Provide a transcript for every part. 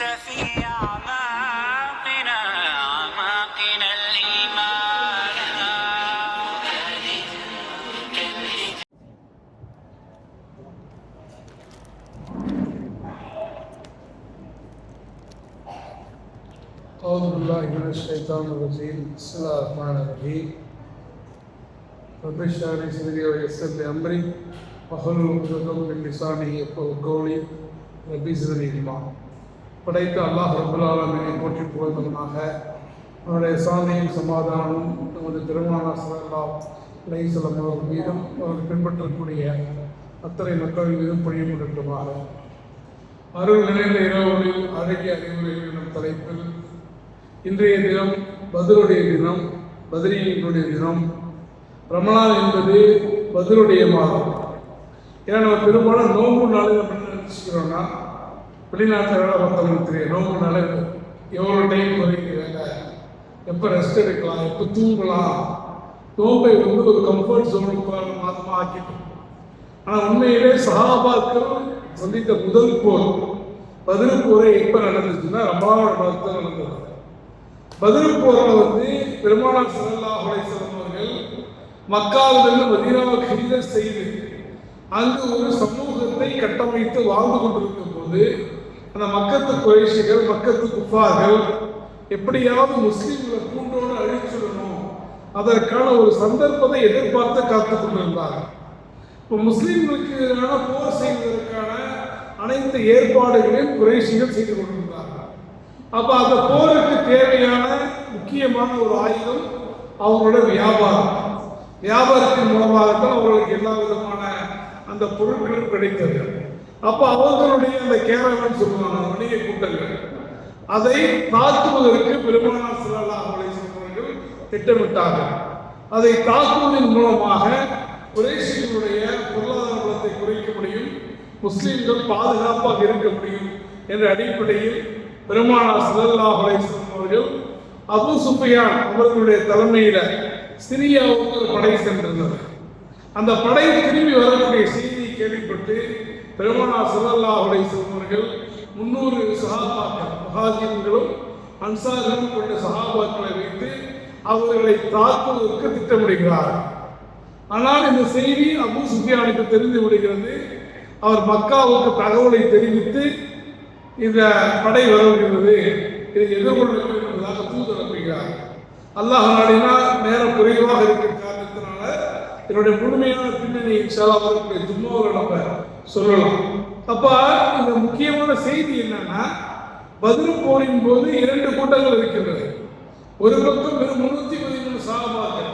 في أعماقنا أعماقنا الإيمان. أعوذ بالله من الشيطان الرجيم. بسم الله الرحمن الرحيم. رب اشرح لي صدري ويسر لي أمري. وحلل عقدة من لساني يفقهوا قولي. ربي زدني علما படைத்த அல்லாஹ் ரபுல் போற்றி புகழ்ந்தவனாக அவருடைய சாமியும் சமாதானமும் நமது பெருமான சல்லா அலைசலம் அவர்கள் மீதும் அவர்கள் பின்பற்றக்கூடிய அத்தனை மக்கள் மீதும் பொழியும் கொண்டிருக்குமாக அருள் நிறைந்த இரவுகளில் அழகிய அறிவுரைகள் எனும் தலைப்பில் இன்றைய தினம் பதிலுடைய தினம் பதிரியனுடைய தினம். ரமணான் என்பது பதிலுடைய மாதம். ஏன்னா நம்ம பெரும்பாலும் நோம்பு நாளில் என்ன நினச்சிக்கிறோம்னா வெளிநாட்டில் வேலை பார்த்தவங்களுக்கு தெரியும். ரொம்ப நல்லது எவ்வளோ டைம் குறைக்கிறாங்க எப்போ ரெஸ்ட் எடுக்கலாம் எப்போ தூங்கலாம்? நோம்பை வந்து ஒரு கம்ஃபர்ட் ஜோனுக்கு மாதமாக ஆக்கிட்டோம். ஆனால் உண்மையிலே சகாபாக்கள் சந்தித்த முதல் போர் பதில் போரே எப்போ நடந்துச்சுன்னா ரமலானோட மாதத்தில் நடந்தது. பதில் போரில் வந்து பெருமானார் சல்லா அலைசலம் அவர்கள் மக்காவிலிருந்து மதீனாவுக்கு ஹிஜரத் செய்து அங்கு ஒரு சமூகத்தை கட்டமைத்து வாழ்ந்து கொண்டிருக்கும் போது அந்த மக்கத்து குறைஷிகள் மக்கத்து குஃபார்கள் எப்படியாவது முஸ்லீம்களை கூண்டோடு அழிச்சிடணும் அதற்கான ஒரு சந்தர்ப்பத்தை எதிர்பார்த்து காத்து கொண்டிருந்தார்கள் இப்போ முஸ்லீம்களுக்கு எதிரான போர் செய்வதற்கான அனைத்து ஏற்பாடுகளையும் குறைஷிகள் செய்து கொண்டிருந்தார்கள். அப்போ அந்த போருக்கு தேவையான முக்கியமான ஒரு ஆயுதம் அவங்களோட வியாபாரம். வியாபாரத்தின் மூலமாகத்தான் அவர்களுக்கு எல்லா விதமான அந்த பொருட்களும் கிடைத்தது. அப்போ அவர்களுடைய அந்த கேரவன் சொல்லுவாங்க வணிக கூட்டங்கள். அதை தாக்குவதற்கு பெருமானார் சிலல்லா அவர்கள் திட்டமிட்டார்கள் அதை தாக்குவதன் மூலமாக குறைஷிகளுடைய பொருளாதார பலத்தை குறைக்க முடியும் முஸ்லீம்கள் பாதுகாப்பாக இருக்க முடியும் என்ற அடிப்படையில் பெருமானார் சிலல்லா அலையம் அவர்கள் அபு சுஃபியான் அவர்களுடைய தலைமையில சிரியாவுக்கு ஒரு படை சென்றிருந்தது. அந்த படை திரும்பி வரக்கூடிய செய்தியை கேள்விப்பட்டு பெருமானார் சிலல்லா அலையம் அவர்கள் முன்னூறு சகாபாக்கள் மகாஜீன்களும் அன்சார்களும் கொண்ட சகாபாக்களை வைத்து அவர்களை தாக்குவதற்கு திட்டமிடுகிறார் ஆனால் இந்த செய்தி அபு சுஃபியானுக்கு தெரிந்து விடுகிறது. அவர் மக்காவுக்கு தகவலை தெரிவித்து இந்த படை வருகிறது இதை எதிர்கொள்ள வேண்டும் என்பதாக தூது அல்லாஹ் நாடினா நேரம் குறைவாக இருக்கின்றார். என்னுடைய முழுமையான பின்னணி இன்ஷால்லா வரக்கூடிய ஜும்மாவில் நம்ம சொல்லலாம். அப்ப இந்த முக்கியமான செய்தி என்னன்னா பதில் போரின் போது இரண்டு கூட்டங்கள் இருக்கின்றது. ஒரு பக்கம் வெறும் முன்னூத்தி பதிமூணு சாகபாக்கள்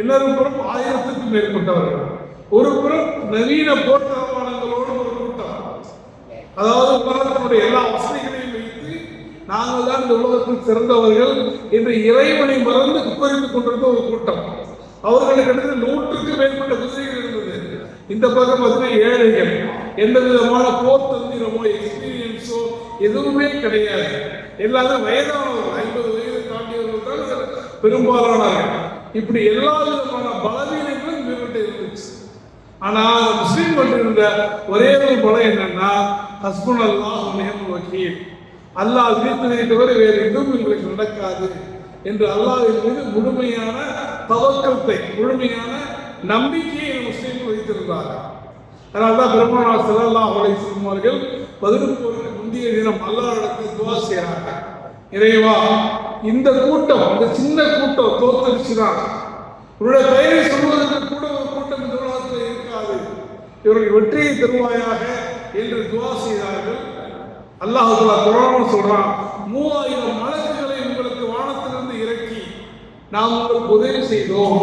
இன்னொரு புறம் ஆயிரத்துக்கும் மேற்பட்டவர்கள். ஒரு புறம் நவீன போர் தரமானங்களோடு ஒரு கூட்டம். அதாவது உலகத்தினுடைய எல்லா வசதிகளையும் வைத்து நாங்கள் தான் இந்த உலகத்தில் சிறந்தவர்கள் என்று இறைவனை மறந்து குப்பரித்துக் கொண்டிருந்த ஒரு கூட்டம். அவர்களுக்கு அடுத்து நூற்றுக்கு மேற்பட்ட குதிரைகள் இருந்தது. இந்த பக்கம் பார்த்தீங்கன்னா ஏழைகள். எந்த விதமான போர் தந்திரமோ எக்ஸ்பீரியன்ஸோ எதுவுமே கிடையாது. எல்லாரும் வயதானவர்கள் ஐம்பது வயது தாண்டியவர்கள் தான் பெரும்பாலானவர்கள். இப்படி எல்லா விதமான பலவீனங்களும் இவர்கிட்ட இருந்துச்சு. ஆனா முஸ்லீம் இருந்த ஒரே ஒரு பலம் என்னன்னா ஹஸ்பண்ட் அல்லாஹ் நேம் வக்கீல் அல்லாஹ் விதித்ததை தவிர வேறு எதுவும் எங்களுக்கு நடக்காது. என்று அல்லாஹின் மீது முழுமையான தவக்கத்தை முழுமையான நம்பிக்கையை முஸ்லீம்கள் வைத்திருந்தார்கள். அதனால்தான் பிரம்மணா சிலல்லா அவரை சொல்லுவார்கள் அவர்கள் முந்தைய தினம் அல்லாரிடத்தில் துவா செய்கிறாங்க இறைவா இந்த கூட்டம் இந்த சின்ன கூட்டம் தோத்தரிச்சுதான் உன்னுடைய பெயரை சொல்வதற்கு கூட ஒரு கூட்டம் இந்த உலகத்தில் இருக்காது. இவர்கள் வெற்றியை தருவாயாக என்று துவா செய்தார்கள். அல்லாஹுல்லா குரான் சொல்றான் மூவாயிரம் நாம் உங்களுக்கு உதவி செய்தோம்.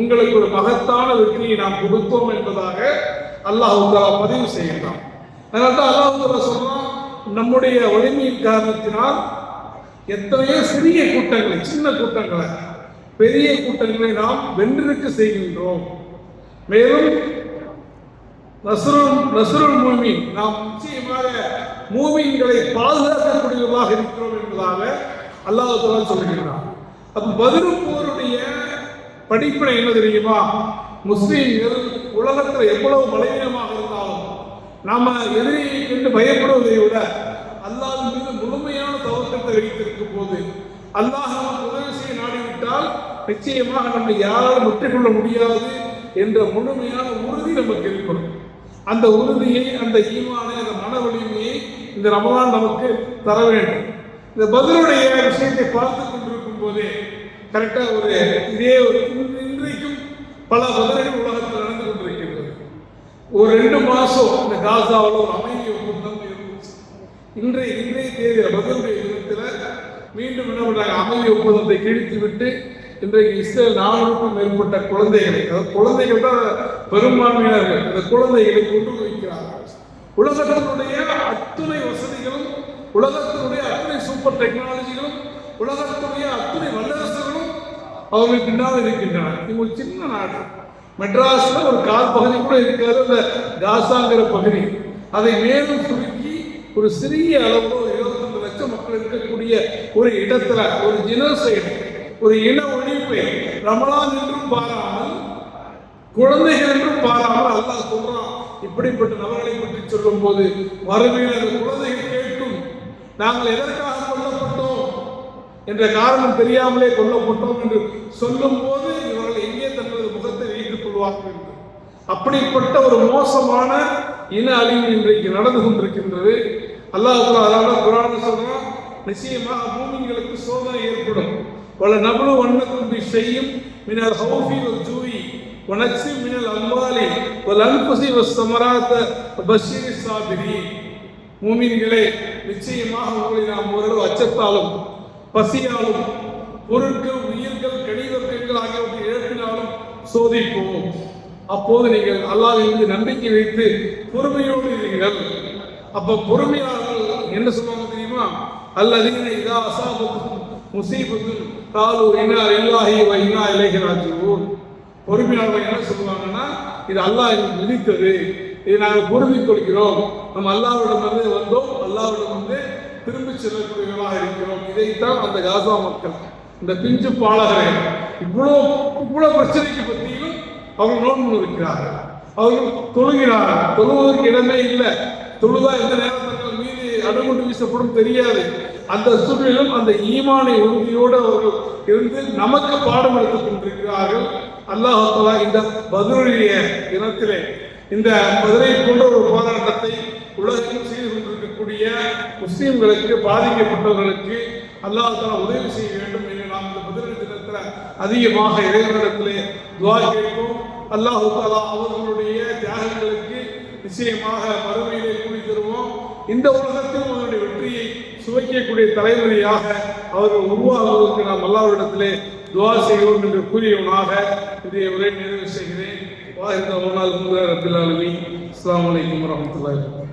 உங்களுக்கு ஒரு மகத்தான வெற்றியை நாம் கொடுத்தோம் என்பதாக அல்லாஹுல்லா பதிவு செய்கின்றான். அதனால தான் அல்லாஹுல்லா சொல்றான் நம்முடைய வலிமையின் காரணத்தினால் எத்தனையோ சிறிய கூட்டங்களை சின்ன கூட்டங்களை பெரிய கூட்டங்களை நாம் வென்றிருக்க செய்கின்றோம். மேலும் நசுருல் நசுருல் மூமி நாம் நிச்சயமாக மூமின்களை பாதுகாக்கக்கூடியவர்களாக இருக்கிறோம் என்பதாக அல்லாஹ் சொல்லுகிறார் அப்ப பதிலும் போருடைய படிப்பினை என்ன தெரியுமா? முஸ்லீம்கள் உலகத்தில் எவ்வளவு பலவீனமாக இருந்தாலும் நாம எதிரியை கண்டு பயப்படுவதை விட அல்லாஹ் மீது முழுமையான தவக்கத்தை வைத்திருக்கும் போது அல்லாஹ் நமக்கு உதவி செய்ய நாடிவிட்டால் நிச்சயமாக நம்மை யாரால் முற்றிக்கொள்ள முடியாது என்ற முழுமையான உறுதி நமக்கு இருக்கணும். அந்த உறுதியை அந்த ஈமானை அந்த மன வலிமையை இந்த ரமலான் நமக்கு தர வேண்டும். இந்த பதிலுடைய விஷயத்தை பார்த்து கொண்டிருக்கும் போதே கரெக்டாக ஒரு இதே ஒரு இன்றைக்கும் பல பதில்கள் உலகத்தில் நடந்து கொண்டிருக்கின்றது. ஒரு ரெண்டு மாதம் இந்த காசாவில் ஒரு அமைதி ஒப்பந்தம் இருந்துச்சு இன்றைய இன்றைய தேதி பதிலுடைய தினத்தில் மீண்டும் என்ன பண்ணுறாங்க அமைதி ஒப்பந்தத்தை கிழித்து விட்டு இன்றைக்கு இஸ்ரேல் நானூறுக்கும் மேற்பட்ட குழந்தைகளை அதாவது குழந்தைகள் தான் பெரும்பான்மையினர்கள் இந்த குழந்தைகளை கொண்டு வைக்கிறார்கள். உலகத்தினுடைய அத்துணை வசதிகளும் உலகத்தினுடைய அத்துணை சூப்பர் டெக்னாலஜிகளும் உலகத்தினுடைய அத்துணை வல்ல அவர்கள் பின்னால் இருக்கின்றன இது ஒரு சின்ன நாடு. மெட்ராஸ்ல ஒரு கால் பகுதி கூட இருக்காது அந்த காசாங்கிற பகுதி. அதை மேலும் சுருக்கி ஒரு சிறிய அளவு ஒரு இருபத்தொன்று லட்சம் மக்கள் இருக்கக்கூடிய ஒரு இடத்துல ஒரு ஜினோசைடு ஒரு இன ஒழிப்பை ரமலான் என்றும் பாராமல் குழந்தைகள் என்றும் பாராமல் அல்லாஹ் சொல்றான். இப்படிப்பட்ட நபர்களை பற்றி சொல்லும் போது மறுமையில் அந்த குழந்தைகள் கேட்கும் நாங்கள் எதற்காக என்ற காரணம் தெரியாமலே கொல்லப்பட்டோம் என்று சொல்லும் போது இவர்கள் எங்கே தங்களது முகத்தை வைத்துக் கொள்வார்கள் அப்படிப்பட்ட ஒரு மோசமான இன அழிவு இன்றைக்கு நடந்து கொண்டிருக்கின்றது. அல்லாஹ் அதாவது குரான் சொல்றான் நிச்சயமாக பூமிங்களுக்கு சோதனை ஏற்படும். பல நபுளு வண்ணக்கும்பி செய்யும் மினர் ஹவுஃபி ஒரு ஜூயி வனச்சி மினல் அம்பாலி ஒரு அன்புசி ஒரு சமராத்த பஷீர் சாபிரி மூமின்களே நிச்சயமாக உங்களை நாம் ஓரளவு அச்சத்தாலும் பசியாலும் பொருட்கள் உயிர்கள் கனிவர்க்கங்கள் ஆகியவற்றை இழப்பினாலும் சோதிப்போம். அப்போது நீங்கள் அல்லாஹ் நம்பிக்கை வைத்து பொறுமையோடு இருங்கள். அப்ப பொறுமையாளர்கள் என்ன சொல்லுவாங்க தெரியுமா? அல்லதீன இதா அசாபத்தும் முசீபத்தும் காலு இன்னா இல்லாஹி வ இன்னா இலகி ராஜிவோம் பொறுமையாளர்கள் என்ன சொல்லுவாங்கன்னா இது அல்லாஹ் விதித்தது. இதை நாங்கள் பொறுமை கொள்கிறோம் நம்ம அல்லாவிடம் வந்து வந்தோம். அல்லாவிடம் வந்து திரும்பி செல்லக்கூடியவர்களாக இருக்கிறோம். இதைத்தான் அந்த காசா மக்கள் இந்த பிஞ்சு பாலகரை இவ்வளோ இவ்வளோ பிரச்சனைக்கு பற்றியும் அவங்க நோன்பு இருக்கிறார்கள் அவர்கள் தொழுகிறார்கள். தொழுவதற்கு இடமே இல்லை. தொழுதா எந்த நேரத்தில் மீது அணுகுண்டு வீசப்படும் தெரியாது. அந்த சூழ்நிலையிலும் அந்த ஈமானை உறுதியோடு அவர்கள் இருந்து நமக்கு பாடம் எடுத்துக் கொண்டிருக்கிறார்கள். அல்லாஹாலா இந்த பதிலுடைய இனத்திலே இந்த மதுரை போன்ற ஒரு போராட்டத்தை உலகில் இருக்கக்கூடிய முஸ்லீம்களுக்கு பாதிக்கப்பட்டவர்களுக்கு அல்லாஹால உதவி செய்ய வேண்டும் என்று நாம் இந்த பதிலுடைய தினத்தில் அதிகமாக இறைவனிடத்திலே துவா கேட்போம் அல்லாஹு தாலா அவர்களுடைய தியாகங்களுக்கு நிச்சயமாக மறுமையிலே கூறி தருவோம். இந்த உலகத்திலும் அவருடைய வெற்றியை சுவைக்கக்கூடிய தலைமுறையாக அவர்கள் உருவாகுவதற்கு நாம் அல்லாவிடத்திலே துவா செய்வோம் என்று கூறியவனாக இதை உரை நிறைவு செய்கிறேன். வாஹிந்த அவனால் முதல் ரபில் அஸ்லாம் வலைக்கம் வரமத்துல்லாஹி